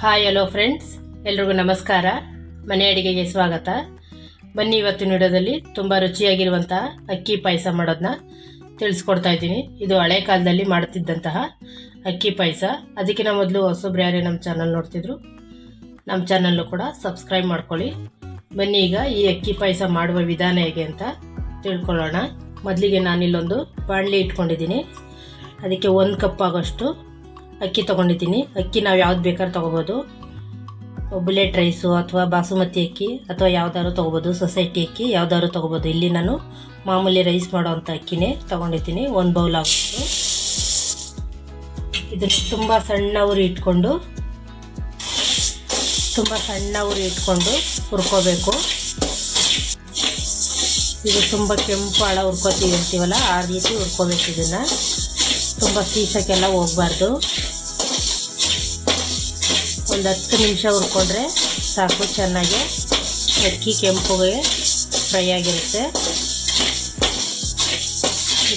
Hi hello friends ಎಲ್ರಿಗೂ ನಮಸ್ಕಾರ. ಮನೆ ಅಡಿಗೆಗೆ ಸ್ವಾಗತ. ಬನ್ನಿ ಇವತ್ತಿನ ವಿಡಿಯೋದಲ್ಲಿ ತುಂಬ ರುಚಿಯಾಗಿರುವಂತಹ ಅಕ್ಕಿ ಪಾಯಸ ಮಾಡೋದನ್ನ ತಿಳಿಸ್ಕೊಡ್ತಾ ಇದ್ದೀನಿ. ಇದು ಹಳೆ ಕಾಲದಲ್ಲಿ ಮಾಡ್ತಿದ್ದಂತಹ ಅಕ್ಕಿ ಪಾಯಸ. ಅದಕ್ಕಿಂತ ಮೊದಲು ಹೊಸಬ್ರು ಯಾರೇ ನಮ್ಮ ಚಾನಲ್ ನೋಡ್ತಿದ್ರು, ನಮ್ಮ ಚಾನಲ್ಲು ಕೂಡ ಸಬ್ಸ್ಕ್ರೈಬ್ ಮಾಡ್ಕೊಳ್ಳಿ. ಬನ್ನಿ ಈಗ ಈ ಅಕ್ಕಿ ಪಾಯಸ ಮಾಡುವ ವಿಧಾನ ಹೇಗೆ ಅಂತ ತಿಳ್ಕೊಳ್ಳೋಣ. ಮೊದಲಿಗೆ ನಾನಿಲ್ಲೊಂದು ಬಾಣಲಿ ಇಟ್ಕೊಂಡಿದ್ದೀನಿ. ಅದಕ್ಕೆ ಒಂದು ಕಪ್ ಆಗೋಷ್ಟು ಅಕ್ಕಿ ತೊಗೊಂಡಿದ್ದೀನಿ. ಅಕ್ಕಿ ನಾವು ಯಾವ್ದು ಬೇಕಾದ್ರೂ ತೊಗೋಬೋದು. ಬುಲೆಟ್ ರೈಸು ಅಥವಾ ಬಾಸುಮತಿ ಅಕ್ಕಿ ಅಥವಾ ಯಾವ್ದಾದ್ರು ತೊಗೋಬೋದು. ಸೊಸೈಟಿ ಅಕ್ಕಿ ಯಾವ್ದಾದ್ರು ತೊಗೋಬೋದು. ಇಲ್ಲಿ ನಾನು ಮಾಮೂಲಿ ರೈಸ್ ಮಾಡೋವಂಥ ಅಕ್ಕಿನೇ ತೊಗೊಂಡಿದ್ದೀನಿ. ಒಂದು ಬೌಲ್ ಹಾಕ್ಬಿಟ್ಟು. ಇದನ್ನು ತುಂಬ ಸಣ್ಣ ಉರಿ ಇಟ್ಕೊಂಡು, ತುಂಬ ಸಣ್ಣ ಉರಿ ಇಟ್ಕೊಂಡು ಹುರ್ಕೋಬೇಕು. ಇದು ತುಂಬ ಕೆಂಪು ಹಳ ಹುರ್ಕೋತೀವಿ ಅಂತೀವಲ್ಲ, ಆ ರೀತಿ ಹುರ್ಕೋಬೇಕು ಇದನ್ನು. ತುಂಬ ಸೀಸಕ್ಕೆಲ್ಲ ಹೋಗ್ಬಾರ್ದು. ಒಂದು ಹತ್ತು ನಿಮಿಷ ಹುರ್ಕೊಂಡ್ರೆ ಸಾಕು, ಚೆನ್ನಾಗಿ ಅಕ್ಕಿ ಕೆಂಪುಗೆ ಫ್ರೈ ಆಗಿರುತ್ತೆ.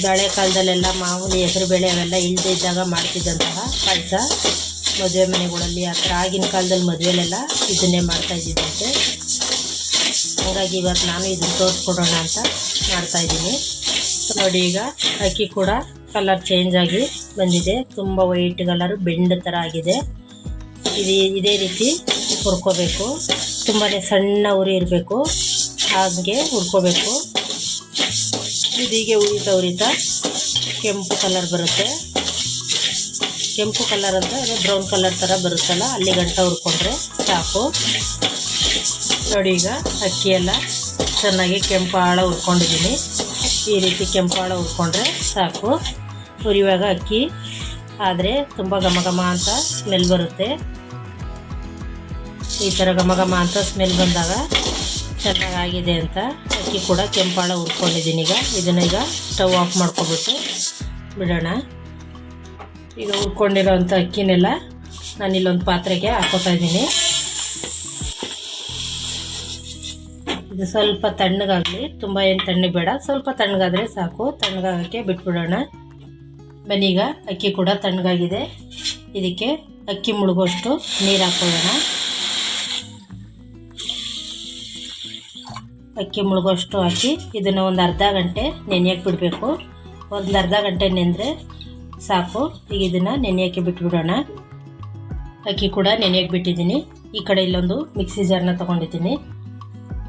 ಬಳೆ ಕಾಲದಲ್ಲೆಲ್ಲ ಮಾಮೂಲಿ ಹೆಸರುಬೇಳೆ ಅವೆಲ್ಲ ಇಲ್ಲದೇ ಇದ್ದಾಗ ಮಾಡ್ತಿದ್ದಂತಹ ಪಾಯಸ. ಮದುವೆ ಮನೆಗಳಲ್ಲಿ ಆ ಥರ ಆಗಿನ ಕಾಲದಲ್ಲಿ ಮದುವೆಲೆಲ್ಲ ಇದನ್ನೇ ಮಾಡ್ತಾ ಇದ್ದಿದ್ದಂತೆ. ಹಾಗಾಗಿ ಇವತ್ತು ನಾನು ಇದನ್ನು ತೋರಿಸ್ಕೊಡೋಣ ಅಂತ ಮಾಡ್ತಾಯಿದ್ದೀನಿ ನೋಡಿ ಈಗ ಅಕ್ಕಿ ಕೂಡ ಕಲರ್ ಚೇಂಜ್ ಆಗಿ ಬಂದಿದೆ. ತುಂಬ ವೈಟ್ ಕಲರ್ ಬೆಂಡ್ ಥರ ಆಗಿದೆ. ಇದು, ಇದೇ ರೀತಿ ಹುರ್ಕೋಬೇಕು. ತುಂಬಾ ಸಣ್ಣ ಉರಿ ಇರಬೇಕು. ಹಾಗೆ ಹುರ್ಕೋಬೇಕು. ಇದು ಹೀಗೆ ಉರಿತಾ ಉರಿತಾ ಕೆಂಪು ಕಲರ್ ಬರುತ್ತೆ. ಕೆಂಪು ಕಲರ್ ಅಂತ ಬ್ರೌನ್ ಕಲರ್ ಥರ ಬರುತ್ತಲ್ಲ, ಅಲ್ಲಿ ಗಂಟ ಹುರ್ಕೊಂಡ್ರೆ ಸಾಕು. ನೋಡಿ ಈಗ ಅಕ್ಕಿ ಎಲ್ಲ ಚೆನ್ನಾಗಿ ಕೆಂಪು ಆಳ ಹುರ್ಕೊಂಡಿದ್ದೀನಿ. ಈ ರೀತಿ ಕೆಂಪಾಳ ಉರ್ಕೊಂಡ್ರೆ ಹುರ್ಕೊಂಡ್ರೆ ಸಾಕು. ಹುರಿಯುವಾಗ ಅಕ್ಕಿ. ಆದರೆ ತುಂಬ ಘಮ ಘಮ ಅಂತ ಸ್ಮೆಲ್ ಬರುತ್ತೆ. ಈ ಥರ ಘಮ ಘಮ ಅಂತ ಸ್ಮೆಲ್ ಬಂದಾಗ ಚೆನ್ನಾಗಾಗಿದೆ ಅಂತ ಅಕ್ಕಿ ಕೂಡ ಕೆಂಪಾಳ ಉರ್ಕೊಂಡಿದ್ದೀನಿ ಈಗ. ಇದನ್ನ ಈಗ ಸ್ಟವ್ ಆಫ್ ಮಾಡ್ಕೊಬಿಟ್ಟು ಬಿಡೋಣ. ಈಗ ಹುರ್ಕೊಂಡಿರೋಂಥ ಅಕ್ಕಿನೆಲ್ಲ ನಾನು ಇಲ್ಲೊಂದು ಪಾತ್ರೆಗೆ ಹಾಕೋತಾ ಇದ್ದೀನಿ. ಇದು ಸ್ವಲ್ಪ ತಣ್ಣಗಾಗಲಿ, ತುಂಬ ಏನು ತಣ್ಣಗೆ ಬೇಡ. ಸ್ವಲ್ಪ ತಣ್ಣಗಾದರೆ ಸಾಕು. ತಣ್ಣಗಾಗೋಕ್ಕೆ ಬಿಟ್ಬಿಡೋಣ. ಬನ್ನಿ ಈಗ, ಅಕ್ಕಿ ಕೂಡ ತಣ್ಣಗಾಗಿದೆ. ಇದಕ್ಕೆ ಅಕ್ಕಿ ಮುಳುಗೋಷ್ಟು ನೀರು ಹಾಕೋಣ ಅಕ್ಕಿ ಮುಳುಗೋಷ್ಟು ಹಾಕಿ ಇದನ್ನು ಒಂದು ಅರ್ಧ ಗಂಟೆ ನೆನೆಯೋಕ್ಕೆ ಬಿಡಬೇಕು. ಒಂದು ಅರ್ಧ ಗಂಟೆ ನೆನೆದ್ರೆ ಸಾಕು. ಈಗ ಇದನ್ನು ನೆನೆಯೋಕ್ಕೆ ಬಿಟ್ಬಿಡೋಣ. ಅಕ್ಕಿ ಕೂಡ ನೆನೆಯೋಕ್ಕೆ ಬಿಟ್ಟಿದ್ದೀನಿ. ಈ ಕಡೆ ಇಲ್ಲೊಂದು ಮಿಕ್ಸಿ ಜಾರ್ನ ತೊಗೊಂಡಿದ್ದೀನಿ.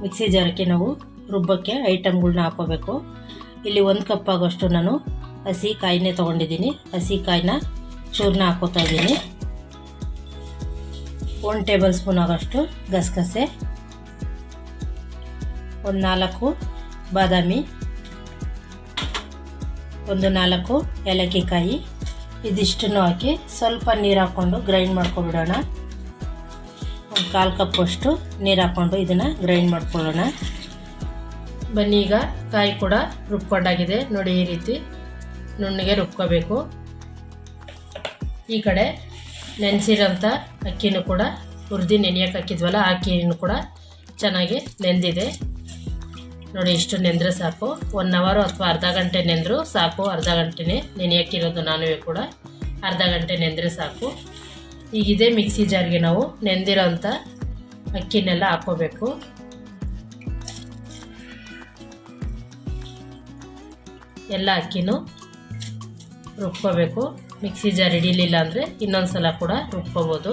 ಮಿಕ್ಸಿ ಜಾರಕ್ಕೆ ನಾವು ರುಬ್ಬಕ್ಕೆ ಐಟಮ್ಗಳನ್ನ ಹಾಕೋಬೇಕು ಇಲ್ಲಿ ಒಂದು ಕಪ್ ಆಗೋಷ್ಟು ನಾನು ಹಸಿ ಕಾಯಿನೇ ತೊಗೊಂಡಿದ್ದೀನಿ. ಹಸಿ ಕಾಯಿನ ಚೂರ್ನ ಹಾಕೋತಾ ಇದ್ದೀನಿ. ಒಂದು ಟೇಬಲ್ ಸ್ಪೂನ್ ಆಗೋಷ್ಟು ಗಸಗಸೆ. ಒಂದು ನಾಲ್ಕು ಬಾದಾಮಿ. ಒಂದು ನಾಲ್ಕು ಏಲಕ್ಕಿ ಕಾಯಿ ಇದಿಷ್ಟನ್ನು ಹಾಕಿ ಸ್ವಲ್ಪ ನೀರು ಹಾಕ್ಕೊಂಡು ಗ್ರೈಂಡ್ ಮಾಡ್ಕೊಬಿಡೋಣ. ಕಾಲು ಕಪ್ಪಷ್ಟು ನೀರು ಹಾಕ್ಕೊಂಡು ಇದನ್ನು ಗ್ರೈಂಡ್ ಮಾಡ್ಕೊಳ್ಳೋಣ. ಬನ್ನಿ ಈಗ ಕಾಯಿ ಕೂಡ ರುಬ್ಕೊಂಡಾಗಿದೆ. ನೋಡಿ ಈ ರೀತಿ ನುಣ್ಣಗೆ ರುಬ್ಕೋಬೇಕು. ಈ ಕಡೆ ನೆನೆಸಿರೋಂಥ ಅಕ್ಕಿನೂ ಕೂಡ ಹುರಿದು ನೆನೆಯೋಕೆ ಹಾಕಿದ್ವಲ್ಲ, ಆ ಅಕ್ಕಿನೂ ಕೂಡ ಚೆನ್ನಾಗಿ ನೆಂದಿದೆ. ನೋಡಿ ಇಷ್ಟು ನೆಂದರೆ ಸಾಕು. ಒನ್ ಅವರು ಅಥವಾ ಅರ್ಧ ಗಂಟೆ ನೆಂದರೂ ಸಾಕು. ಅರ್ಧ ಗಂಟೆನೇ ನೆನೆಯೋಕ್ಕಿರೋದು ನಾನು ಕೂಡ. ಅರ್ಧ ಗಂಟೆ ನೆಂದರೆ ಸಾಕು. ಈಗ ಇದೇ ಮಿಕ್ಸಿ ಜಾರ್ಗೆ ನಾವು ನೆಂದಿರೋಂಥ ಅಕ್ಕಿನೆಲ್ಲ ಹಾಕೋಬೇಕು. ಎಲ್ಲ ಅಕ್ಕಿನೂ ರುಬ್ಕೋಬೇಕು. ಮಿಕ್ಸಿ ಜಾರ್ ಹಿಡಿಲಿಲ್ಲ ಅಂದರೆ ಇನ್ನೊಂದು ಸಲ ಕೂಡ ರುಬ್ಕೋಬೋದು.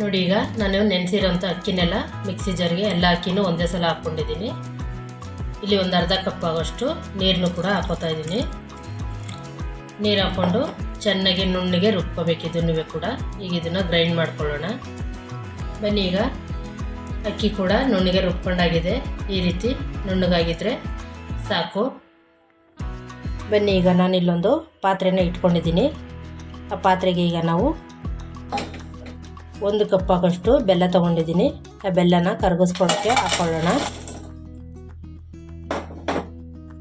ನೋಡಿ ಈಗ ನಾನು ನೆನೆಸಿರೋಂಥ ಅಕ್ಕಿನೆಲ್ಲ ಮಿಕ್ಸಿ ಜಾರ್ಗೆ ಎಲ್ಲ ಅಕ್ಕಿನೂ ಒಂದೇ ಸಲ ಹಾಕ್ಕೊಂಡಿದ್ದೀನಿ. ಇಲ್ಲಿ ಒಂದು ಅರ್ಧ ಕಪ್ ಆಗೋಷ್ಟು ನೀರನ್ನು ಕೂಡ ಹಾಕೋತಾ ಇದ್ದೀನಿ. ನೀರು ಹಾಕ್ಕೊಂಡು ಚೆನ್ನಾಗಿ ನುಣ್ಣಗೆ ರುಬ್ಕೋಬೇಕು ಇದನ್ನೂ ಕೂಡ. ಈಗ ಇದನ್ನು ಗ್ರೈಂಡ್ ಮಾಡ್ಕೊಳ್ಳೋಣ. ಬನ್ನಿ ಈಗ. ಅಕ್ಕಿ ಕೂಡ ನುಣ್ಣಗೆ ರುಬ್ಕೊಂಡಾಗಿದೆ. ಈ ರೀತಿ ನುಣ್ಣಗಾಗಿದ್ರೆ ಸಾಕು. ಬನ್ನಿ ಈಗ ನಾನು ಇಲ್ಲೊಂದು ಪಾತ್ರೆನ ಇಟ್ಕೊಂಡಿದ್ದೀನಿ. ಆ ಪಾತ್ರೆಗೆ ಈಗ ನಾವು ಒಂದು ಕಪ್ ಆಗೋಷ್ಟು ಬೆಲ್ಲ ತೊಗೊಂಡಿದ್ದೀನಿ. ಆ ಬೆಲ್ಲನ ಕರಗಿಸ್ಕೊಳಕ್ಕೆ ಹಾಕ್ಕೊಳ್ಳೋಣ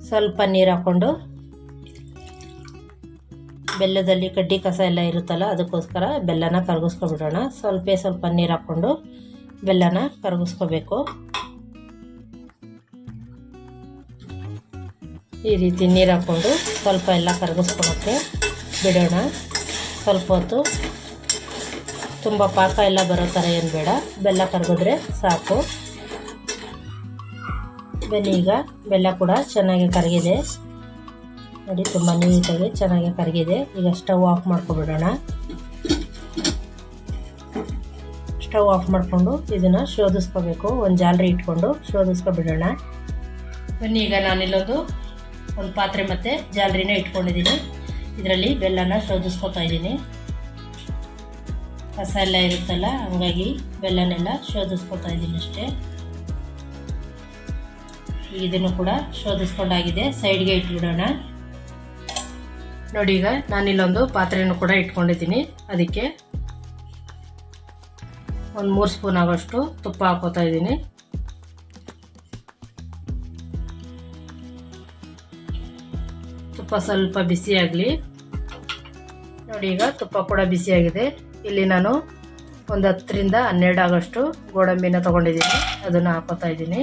ಸ್ವಲ್ಪ ನೀರು ಹಾಕ್ಕೊಂಡು ಬೆಲ್ಲದಲ್ಲಿ ಕಡ್ಡಿ ಕಸ ಎಲ್ಲ ಇರುತ್ತಲ್ಲ, ಅದಕ್ಕೋಸ್ಕರ ಬೆಲ್ಲನ ಕರಗಿಸ್ಕೊಬಿಡೋಣ. ಸ್ವಲ್ಪ ಸ್ವಲ್ಪ ನೀರು ಹಾಕ್ಕೊಂಡು ಬೆಲ್ಲನ ಕರಗಿಸ್ಕೋಬೇಕು. ಈ ರೀತಿ ನೀರು ಹಾಕ್ಕೊಂಡು ಸ್ವಲ್ಪ ಎಲ್ಲ ಕರಗಿಸ್ಕೊಳಕ್ಕೆ ಬಿಡೋಣ. ಸ್ವಲ್ಪ ಹೊತ್ತು. ತುಂಬ ಪಾಕ ಎಲ್ಲ ಬರೋ ಥರ ಏನು ಬೇಡ, ಬೆಲ್ಲ ಕರಗಿದ್ರೆ ಸಾಕು. ಬೆಲ್ಲ ಈಗ ಬೆಲ್ಲ ಕೂಡ ಚೆನ್ನಾಗಿ ಕರಗಿದೆ. ನೋಡಿ, ತುಂಬ ನೀಟಾಗಿ ಚೆನ್ನಾಗಿ ಕರಗಿದೆ. ಈಗ ಸ್ಟವ್ ಆಫ್ ಮಾಡ್ಕೊಬಿಡೋಣ. ಸ್ಟವ್ ಆಫ್ ಮಾಡಿಕೊಂಡು ಇದನ್ನು ಶೋಧಿಸ್ಕೋಬೇಕು. ಒಂದು ಜಾಲರಿ ಇಟ್ಕೊಂಡು ಶೋಧಿಸ್ಕೊಬಿಡೋಣ. ಬನ್ನಿ, ಈಗ ನಾನಿಲ್ಲೊಂದು ಒಂದು ಪಾತ್ರೆ ಮತ್ತು ಜಾಲರಿನ ಇಟ್ಕೊಂಡಿದ್ದೀನಿ. ಇದರಲ್ಲಿ ಬೆಲ್ಲನ ಶೋಧಿಸ್ಕೊತಾ ಇದ್ದೀನಿ. ಕಸ ಎಲ್ಲ ಇರುತ್ತಲ್ಲ, ಹಂಗಾಗಿ ಬೆಲ್ಲನೆಲ್ಲ ಶೋಧಿಸ್ಕೊತಾ ಇದ್ದೀನಿ ಅಷ್ಟೇ. ಇದನ್ನು ಕೂಡ ಶೋಧಿಸ್ಕೊಂಡಾಗಿದೆ. ಸೈಡ್ಗೆ ಇಟ್ಬಿಡೋಣ. ನೋಡಿ ಈಗ ನಾನು ಇಲ್ಲೊಂದು ಪಾತ್ರೆಯನ್ನು ಕೂಡ ಇಟ್ಕೊಂಡಿದ್ದೀನಿ. ಅದಕ್ಕೆ ಒಂದು ಮೂರು ಸ್ಪೂನ್ ಆಗೋಷ್ಟು ತುಪ್ಪ ಹಾಕೋತಾ ಇದ್ದೀನಿ. ತುಪ್ಪ ಸ್ವಲ್ಪ ಬಿಸಿಯಾಗಲಿ ನೋಡಿ ಈಗ ತುಪ್ಪ ಕೂಡ ಬಿಸಿಯಾಗಿದೆ ಇಲ್ಲಿ ನಾನು ಒಂದು ಹತ್ತರಿಂದ ಹನ್ನೆರಡು ಆಗೋಷ್ಟು ಗೋಡಂಬಿನ ತೊಗೊಂಡಿದ್ದೀನಿ. ಅದನ್ನು ಹಾಕೋತಾ ಇದ್ದೀನಿ.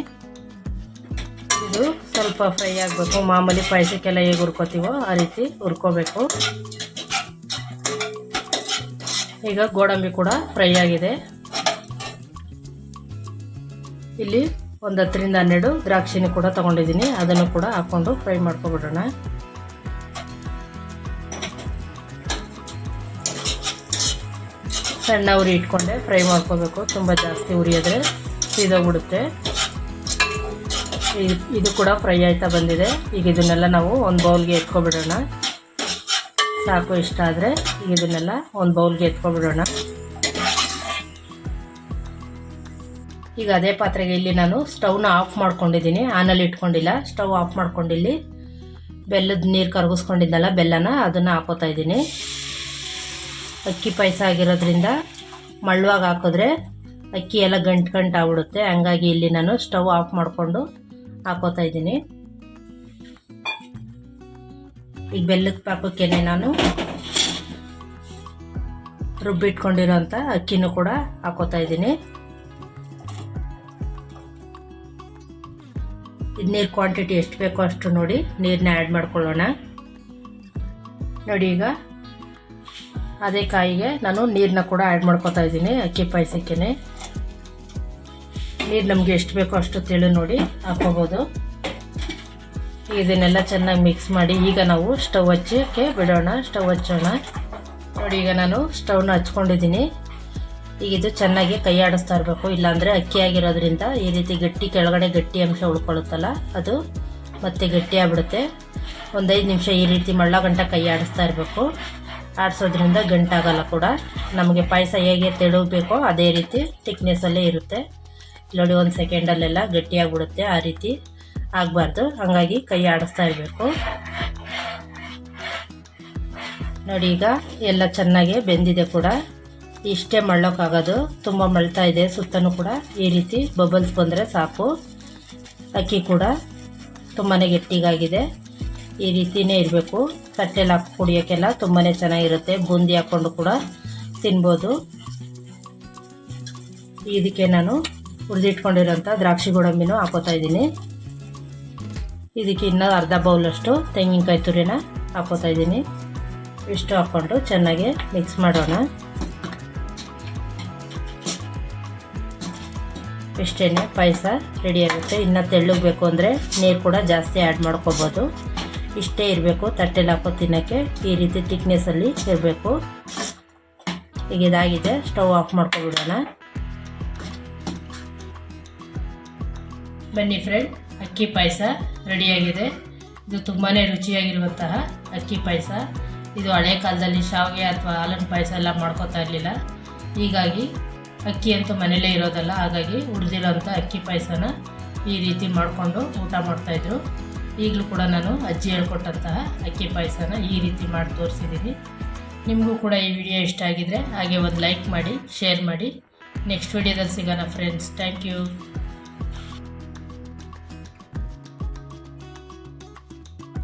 ಇದು ಸ್ವಲ್ಪ ಫ್ರೈ ಆಗಬೇಕು. ಮಾಮೂಲಿ ಪಾಯಸಕ್ಕೆಲ್ಲ ಹೇಗೆ ಹುರ್ಕೋತೀವೋ ಆ ರೀತಿ ಹುರ್ಕೋಬೇಕು. ಈಗ ಗೋಡಂಬಿ ಕೂಡ ಫ್ರೈ ಆಗಿದೆ. ಇಲ್ಲಿ ಒಂದು ಹತ್ತರಿಂದ ಹನ್ನೆರಡು ದ್ರಾಕ್ಷಿನ ಕೂಡ ತೊಗೊಂಡಿದ್ದೀನಿ. ಅದನ್ನು ಕೂಡ ಹಾಕ್ಕೊಂಡು ಫ್ರೈ ಮಾಡ್ಕೊಬಿಡೋಣ. ಸಣ್ಣ ಉರಿ ಇಟ್ಕೊಂಡೆ. ಫ್ರೈ ಮಾಡ್ಕೋಬೇಕು. ತುಂಬ ಜಾಸ್ತಿ ಉರಿಯೋದ್ರೆ ಸೀದೋಗ್ಬಿಡುತ್ತೆ. ಇದು ಕೂಡ ಫ್ರೈ ಆಯ್ತಾ ಬಂದಿದೆ. ಈಗ ಇದನ್ನೆಲ್ಲ ನಾವು ಒಂದು ಬೌಲ್ಗೆ ಎತ್ಕೊಬಿಡೋಣ. ಸಾಕು ಇಷ್ಟ ಆದರೆ ಈಗ ಇದನ್ನೆಲ್ಲ ಒಂದು ಬೌಲ್ಗೆ ಎತ್ಕೊಬಿಡೋಣ. ಈಗ ಅದೇ ಪಾತ್ರೆಗೆ ಇಲ್ಲಿ ನಾನು ಸ್ಟವ್ನ ಆಫ್ ಮಾಡ್ಕೊಂಡಿದ್ದೀನಿ. ಆನಲ್ಲಿ ಇಟ್ಕೊಂಡಿಲ್ಲ. ಸ್ಟವ್ ಆಫ್ ಮಾಡ್ಕೊಂಡಿಲ್ಲಿ ಬೆಲ್ಲದ ನೀರು ಕರಗಿಸ್ಕೊಂಡಿದ್ದಲ್ಲ, ಬೆಲ್ಲನ ಅದನ್ನು ಹಾಕೋತಾ ಇದ್ದೀನಿ. ಅಕ್ಕಿ ಪಾಯಸ ಆಗಿರೋದ್ರಿಂದ ಮಳ್ಳುವಾಗ ಹಾಕಿದ್ರೆ ಅಕ್ಕಿ ಎಲ್ಲ ಗಂಟು ಗಂಟು ಆಗ್ಬಿಡುತ್ತೆ ಹಂಗಾಗಿ ಇಲ್ಲಿ ನಾನು ಸ್ಟವ್ ಆಫ್ ಮಾಡಿಕೊಂಡು ಹಾಕೋತಾ ಇದ್ದೀನಿ. ಈಗ ಬೆಲ್ಲದ ಪಾಕಕ್ಕೇನೆ ನಾನು ರುಬ್ಬಿಟ್ಕೊಂಡಿರೋಂಥ ಅಕ್ಕಿನೂ ಕೂಡ ಹಾಕೋತಾ ಇದ್ದೀನಿ. ಇದು ನೀರು ಕ್ವಾಂಟಿಟಿ ಎಷ್ಟು ಬೇಕೋ ಅಷ್ಟು ನೋಡಿ ನೀರನ್ನ ಆ್ಯಡ್ ಮಾಡ್ಕೊಳ್ಳೋಣ. ನೋಡಿ ಈಗ ಅದೇ ಕಾಯಿಗೆ ನಾನು ನೀರನ್ನ ಕೂಡ ಆ್ಯಡ್ ಮಾಡ್ಕೊತಾ ಇದ್ದೀನಿ ಅಕ್ಕಿ ಪಾಯಸಕ್ಕೆ ನೀರು ನಮಗೆ ಎಷ್ಟು ಬೇಕೋ ಅಷ್ಟು ತೆಳು ನೋಡಿ ಹಾಕೋಬೋದು. ಇದನ್ನೆಲ್ಲ ಚೆನ್ನಾಗಿ ಮಿಕ್ಸ್ ಮಾಡಿ ಈಗ ನಾವು ಸ್ಟವ್ ಹಚ್ಚಕ್ಕೆ ಬಿಡೋಣ ಸ್ಟವ್ ಹಚ್ಚೋಣ. ನೋಡಿ ಈಗ ನಾನು ಸ್ಟವ್ನ ಹಚ್ಕೊಂಡಿದ್ದೀನಿ. ಈಗ ಇದು ಚೆನ್ನಾಗಿ ಕೈ ಆಡಿಸ್ತಾ ಇರಬೇಕು, ಇಲ್ಲಾಂದರೆ ಅಕ್ಕಿ ಆಗಿರೋದ್ರಿಂದ ಈ ರೀತಿ ಗಟ್ಟಿ ಕೆಳಗಡೆ ಗಟ್ಟಿ ಅಂಶ ಉಳ್ಕೊಳ್ಳುತ್ತಲ್ಲ ಅದು ಮತ್ತೆ ಗಟ್ಟಿ ಆಗ್ಬಿಡುತ್ತೆ. ಒಂದು ನಿಮಿಷ ಈ ರೀತಿ ಮಳ್ಳ ಗಂಟ ಕೈ ಆಡಿಸ್ತಾ ಇರಬೇಕು. ಆಡಿಸೋದ್ರಿಂದ ಗಂಟಾಗಲ್ಲ ಕೂಡ. ನಮಗೆ ಪಾಯಸ ಹೇಗೆ ತೆಳುಬೇಕೋ ಅದೇ ರೀತಿ ತಿಕ್ನೆಸ್ಸಲ್ಲೇ ಇರುತ್ತೆ. ನೋಡಿ, ಒಂದು ಸೆಕೆಂಡಲ್ಲೆಲ್ಲ ಗಟ್ಟಿಯಾಗ್ಬಿಡುತ್ತೆ, ಆ ರೀತಿ ಆಗಬಾರ್ದು. ಹಾಗಾಗಿ ಕೈ ಆಡಿಸ್ತಾ ಇರಬೇಕು. ನೋಡಿ, ಈಗ ಎಲ್ಲ ಚೆನ್ನಾಗಿ ಬೆಂದಿದೆ ಕೂಡ. ಇಷ್ಟೇ ಮಳ್ಳೋಕ್ಕಾಗೋದು. ತುಂಬ ಮಳ್ತಾ ಇದೆ ಸುತ್ತಲೂ ಕೂಡ. ಈ ರೀತಿ ಬಬಲ್ಸ್ ಬಂದರೆ ಸಾಕು. ಅಕ್ಕಿ ಕೂಡ ತುಂಬಾ ಗಟ್ಟಿಗಾಗಿದೆ. ಈ ರೀತಿಯೇ ಇರಬೇಕು. ತಟ್ಟೆಲಿ ಹಾಕಿ ಕುಡಿಯೋಕ್ಕೆಲ್ಲ ತುಂಬಾ ಚೆನ್ನಾಗಿರುತ್ತೆ. ಬೂಂದಿ ಹಾಕ್ಕೊಂಡು ಕೂಡ ತಿನ್ಬೋದು. ಇದಕ್ಕೆ ನಾನು ಹುರಿದಿಟ್ಕೊಂಡಿರೋಂಥ ದ್ರಾಕ್ಷಿ ಗೋಡಂಬಿನೂ ಹಾಕೋತಾ ಇದ್ದೀನಿ. ಇದಕ್ಕೆ ಇನ್ನೂ ಅರ್ಧ ಬೌಲಷ್ಟು ತೆಂಗಿನಕಾಯಿ ತುರಿನ ಹಾಕೋತಾ ಇದ್ದೀನಿ. ಇಷ್ಟು ಹಾಕ್ಕೊಂಡು ಚೆನ್ನಾಗಿ ಮಿಕ್ಸ್ ಮಾಡೋಣ. ಇಷ್ಟೇ ಪಾಯಸ ರೆಡಿಯಾಗುತ್ತೆ ಇನ್ನು ತೆಳ್ಳಗಬೇಕು ಅಂದರೆ ನೀರು ಕೂಡ ಜಾಸ್ತಿ ಆ್ಯಡ್ ಮಾಡ್ಕೋಬೋದು. ಇಷ್ಟೇ ಇರಬೇಕು, ತಟ್ಟೆಲಿ ಹಾಕೋ ತಿನ್ನೋಕ್ಕೆ ಈ ರೀತಿ ತಿಕ್ನೆಸ್ಸಲ್ಲಿ ಇರಬೇಕು. ಈಗ ಇದಾಗಿದೆ, ಸ್ಟವ್ ಆಫ್ ಮಾಡ್ಕೊಬಿಡೋಣ. ಬನ್ನಿ ಫ್ರೆಂಡ್ ಅಕ್ಕಿ ಪಾಯಸ ರೆಡಿಯಾಗಿದೆ ಇದು ತುಂಬಾ ರುಚಿಯಾಗಿರುವಂತಹ ಅಕ್ಕಿ ಪಾಯಸ. ಇದು ಹಳೆ ಕಾಲದಲ್ಲಿ ಶಾವಿಗೆ ಅಥವಾ ಹಾಲಿನ ಪಾಯಸ ಎಲ್ಲ ಮಾಡ್ಕೋತಾ ಇರಲಿಲ್ಲ. ಹೀಗಾಗಿ ಅಕ್ಕಿ ಅಂತೂ ಮನೇಲೇ ಇರೋದಲ್ಲ, ಹಾಗಾಗಿ ಉಳಿದಿರೋಂಥ ಅಕ್ಕಿ ಪಾಯಸನ ಈ ರೀತಿ ಮಾಡಿಕೊಂಡು ಊಟ ಮಾಡ್ತಾಯಿದ್ರು ಈಗಲೂ ಕೂಡ ನಾನು ಅಜ್ಜಿ ಹೇಳ್ಕೊಟ್ಟಂತಹ ಅಕ್ಕಿ ಪಾಯಸನ ಈ ರೀತಿ ಮಾಡಿ ತೋರಿಸಿದ್ದೀನಿ. ನಿಮಗೂ ಕೂಡ ಈ ವಿಡಿಯೋ ಇಷ್ಟ ಆಗಿದರೆ ಹಾಗೆ ಒಂದು ಲೈಕ್ ಮಾಡಿ ಶೇರ್ ಮಾಡಿ. ನೆಕ್ಸ್ಟ್ ವಿಡಿಯೋದಲ್ಲಿ ಸಿಗೋಣ ಫ್ರೆಂಡ್ಸ್ ಥ್ಯಾಂಕ್ ಯು